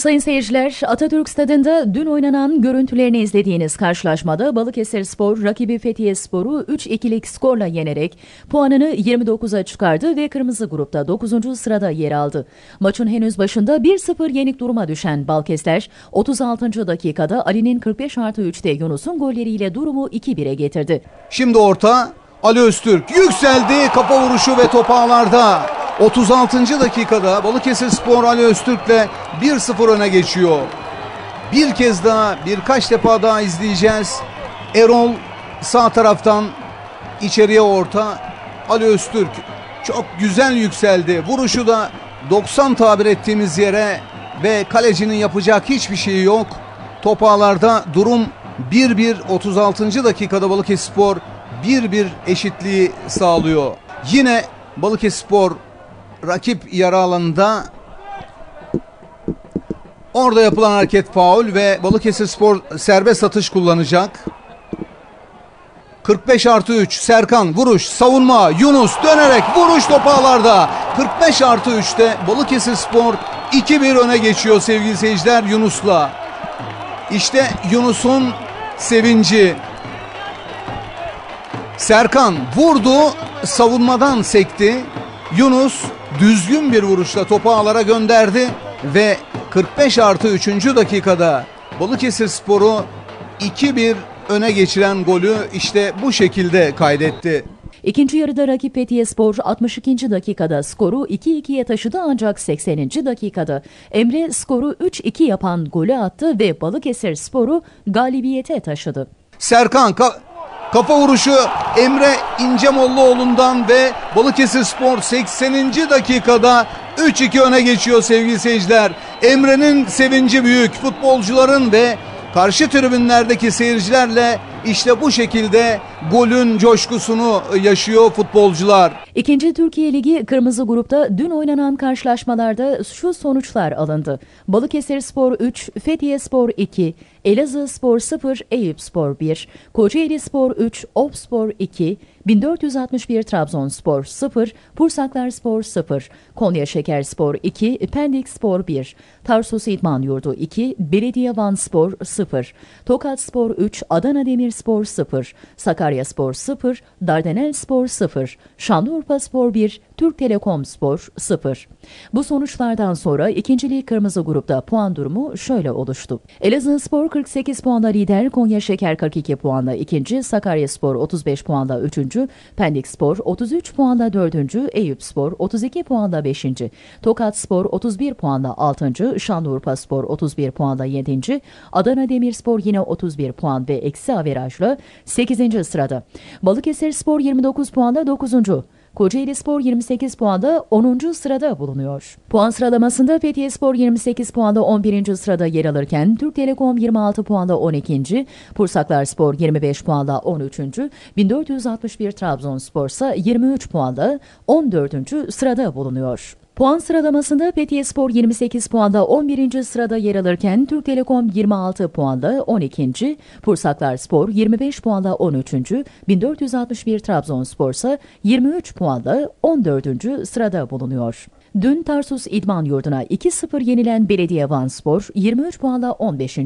Sayın seyirciler, Atatürk Stadı'nda dün oynanan görüntülerini izlediğiniz karşılaşmada Balıkesir Spor rakibi Fethiye Spor'u 3-2'lik skorla yenerek puanını 29'a çıkardı ve kırmızı grupta 9. sırada yer aldı. Maçın henüz başında 1-0 yenik duruma düşen Balkesler 36. dakikada Ali'nin 45 artı 3'te Yunus'un golleriyle durumu 2-1'e getirdi. Şimdi orta Ali Öztürk yükseldi kafa vuruşu ve top ağlarda. 36. dakikada Balıkesir Spor Ali Öztürk'le 1-0 öne geçiyor. Bir kez daha birkaç defa daha izleyeceğiz. Erol sağ taraftan içeriye orta. Ali Öztürk çok güzel yükseldi. Vuruşu da 90 tabir ettiğimiz yere ve kalecinin yapacak hiçbir şeyi yok. Top ağlarda durum 1-1 36. dakikada Balıkesirspor 1-1 eşitliği sağlıyor. Yine Balıkesirspor rakip yarı alanında orada yapılan hareket faul ve Balıkesirspor serbest atış kullanacak. 45 artı 3 Serkan vuruş savunma Yunus dönerek vuruş top ağlarda 45 artı 3'te Balıkesir Spor 2-1 öne geçiyor sevgili seyirciler Yunus'la. İşte Yunus'un sevinci. Serkan vurdu savunmadan sekti. Yunus düzgün bir vuruşla topu ağlara gönderdi ve 45 artı 3. dakikada Balıkesir Sporu 2-1 öne geçiren golü işte bu şekilde kaydetti. İkinci yarıda rakip Fethiye Spor 62. dakikada skoru 2-2'ye taşıdı ancak 80. dakikada Emre skoru 3-2 yapan golü attı ve Balıkesir Spor'u galibiyete taşıdı. Serkan ka- kafa vuruşu Emre İncemollaoğlu'ndan ve Balıkesir Spor 80. dakikada 3-2 öne geçiyor sevgili seyirciler. Emre'nin sevinci büyük futbolcuların ve karşı tribünlerdeki seyircilerle işte bu şekilde golün coşkusunu yaşıyor futbolcular. İkinci Türkiye Ligi Kırmızı Grup'ta dün oynanan karşılaşmalarda şu sonuçlar alındı. Balıkesir Spor 3, Fethiye Spor 2, Elazığ Spor 0, Eyüp Spor 1, Kocaeli Spor 3, Op Spor 2, 1461 Trabzonspor 0, Pursaklar Spor 0, Konya Şeker Spor 2, Pendik Spor 1, Tarsus İdman Yurdu 2, Belediye Van Spor 0, Tokat Spor 3, Adana Demirspor 0, Sakarya Spor 0, Dardanel Spor 0, Şanlıurfa Spor 1, Türk Telekom Spor 0. Bu sonuçlardan sonra ikinciliği kırmızı grupta puan durumu şöyle oluştu. Elazığ Spor 48 puanla lider, Konya Şeker 42 puanla ikinci, Sakarya Spor 35 puanla üçüncü, Pendik Spor 33 puanla dördüncü, Eyüp Spor 32 puanla beşinci, Tokat Spor 31 puanla altıncı, Şanlıurfa Spor 31 puanla yedinci, Adana Demirspor yine 31 puan ve eksi averajla 8. sırada. Balıkesir Spor 29 puanla 9. Kocaeli Spor 28 puanda 10. sırada bulunuyor. Puan sıralamasında Fethiye Spor 28 puanda 11. sırada yer alırken Türk Telekom 26 puanda 12. Pursaklar Spor 25 puanda 13. 1461 Trabzonspor ise 23 puanda 14. sırada bulunuyor. Puan sıralamasında Fethiye Spor 28 puanda 11. sırada yer alırken Türk Telekom 26 puanda 12. Pursaklar Spor 25 puanda 13. 1461 Trabzonspor ise 23 puanda 14. sırada bulunuyor. Dün Tarsus İdman Yurdu'na 2-0 yenilen Belediye Van Spor 23 puanla 15.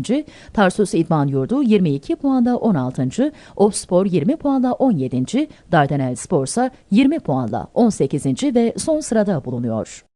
Tarsus İdman Yurdu 22 puanla 16. Opspor 20 puanla 17. Dardanel Spor ise 20 puanla 18. ve son sırada bulunuyor.